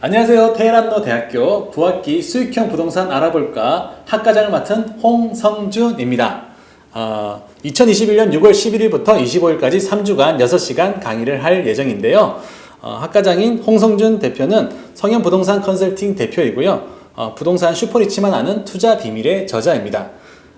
안녕하세요. 테헤란노 대학교 부학기 수익형 부동산 알아볼까 학과장을 맡은 홍성준입니다. 어, 2021년 6월 11일부터 25일까지 3주간 6시간 강의를 할 예정인데요. 어, 학과장인 홍성준 대표는 성현 부동산 컨설팅 대표이고요. 어, 부동산 슈퍼리치만 아는 투자 비밀의 저자입니다.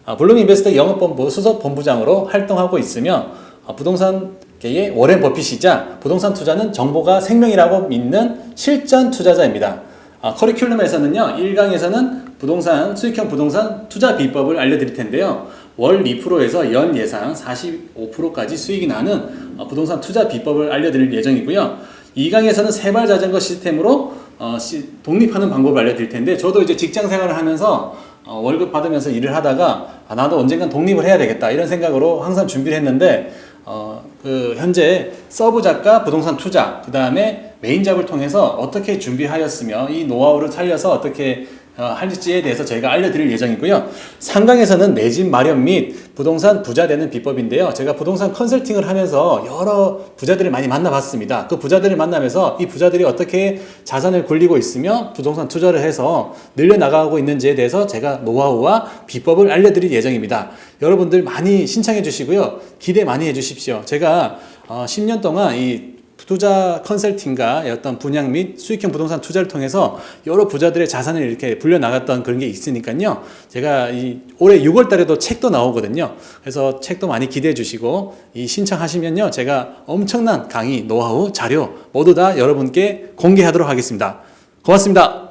어, 블룸 인베스터 영업본부 수석 본부장으로 활동하고 있으며 어, 부동산 계의 워렌 버핏이자 부동산 투자는 정보가 생명이라고 믿는 실전 투자자입니다. 어, 커리큘럼에서는요, 1강에서는 부동산, 수익형 부동산 투자 비법을 알려드릴 텐데요. 월 2%에서 연 예상 45%까지 수익이 나는 어, 부동산 투자 비법을 알려드릴 예정이고요. 2강에서는 세발 자전거 시스템으로 어, 시- 독립하는 방법을 알려드릴 텐데, 저도 이제 직장 생활을 하면서 어, 월급 받으면서 일을 하다가 아, 나도 언젠간 독립을 해야 되겠다 이런 생각으로 항상 준비를 했는데 어, 그 현재 서브 작가 부동산 투자 그 다음에 메인 잡을 통해서 어떻게 준비하였으며 이 노하우를 살려서 어떻게 어, 할지에 대해서 저희가 알려드릴 예정이고요. 상강에서는 내 집 마련 및 부동산 부자 되는 비법인데요. 제가 부동산 컨설팅을 하면서 여러 부자들을 많이 만나봤습니다. 그 부자들을 만나면서 이 부자들이 어떻게 자산을 굴리고 있으며 부동산 투자를 해서 늘려나가고 있는지에 대해서 제가 노하우와 비법을 알려드릴 예정입니다. 여러분들 많이 신청해 주시고요. 기대 많이 해 주십시오. 제가 어, 10년 동안 이 투자 컨설팅과 어떤 분양 및 수익형 부동산 투자를 통해서 여러 부자들의 자산을 이렇게 불려 나갔던 그런 게 있으니까요. 제가 이 올해 6월 달에도 책도 나오거든요. 그래서 책도 많이 기대해 주시고 이 신청하시면요. 제가 엄청난 강의, 노하우, 자료 모두 다 여러분께 공개하도록 하겠습니다. 고맙습니다.